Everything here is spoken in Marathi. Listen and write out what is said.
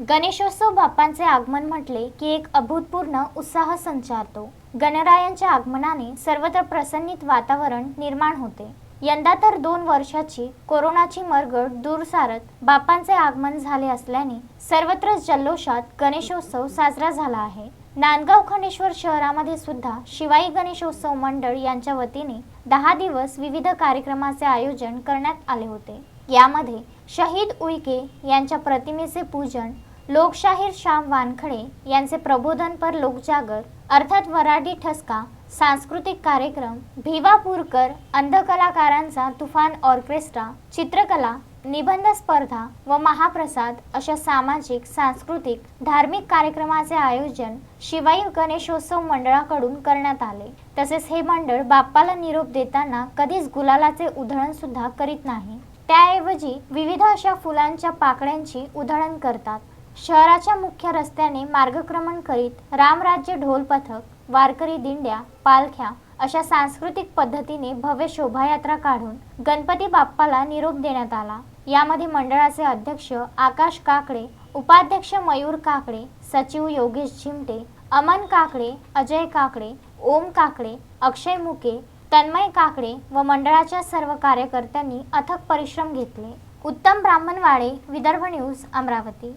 गणेशोत्सव बाप्पांचे आगमन म्हटले की एक अभूतपूर्ण उत्साह संचारतो. गणरायांच्या आगमनाने सर्वत्र प्रसन्नित वातावरण निर्माण होते. यंदा तर दोन वर्षाची कोरोनाची मरगड दूर सारत बाप्पांचे आगमन झाले असल्याने सर्वत्र जल्लोषात गणेशोत्सव साजरा झाला आहे. नांदगाव खंडेश्वर शहरामध्ये सुद्धा शिवाई गणेशोत्सव मंडळ यांच्या वतीने दहा दिवस विविध कार्यक्रमाचे आयोजन करण्यात आले होते. यामध्ये शहीद उईके यांच्या प्रतिमेचे पूजन लोकशाहीर श्याम वानखडे यांचे प्रबोधनपर लोकजागर अर्थात वराडी ठसका सांस्कृतिक कार्यक्रम भिवापूरकर अंधकलाकारांचा तुफान ऑर्केस्ट्रा चित्रकला निबंध स्पर्धा व महाप्रसाद अशा सामाजिक सांस्कृतिक धार्मिक कार्यक्रमाचे आयोजन शिवाई गणेशोत्सव मंडळाकडून करण्यात आले. तसेच हे मंडळ बाप्पाला निरोप देताना कधीच गुलालाचे उधळण सुद्धा करीत नाही. त्याऐवजी विविध अशा फुलांच्या पाकळ्यांची उधळण करतात. शहराच्या मुख्य रस्त्याने मार्गक्रमण करीत रामराज्य ढोल पथक वारकरी दिंड्या पालख्या अशा सांस्कृतिक पद्धतीने भव्य शोभायात्रा काढून गणपती बाप्पाला निरोप देण्यात आला. यामध्ये मंडळाचे अध्यक्ष आकाश काकडे उपाध्यक्ष मयूर काकडे सचिव योगेश चिमटे अमन काकडे अजय काकडे ओम काकडे अक्षय मुके तन्मय काकडे व मंडळाच्या सर्व कार्यकर्त्यांनी अथक परिश्रम घेतले. उत्तम ब्राह्मणवाडे विदर्भ न्यूज अमरावती.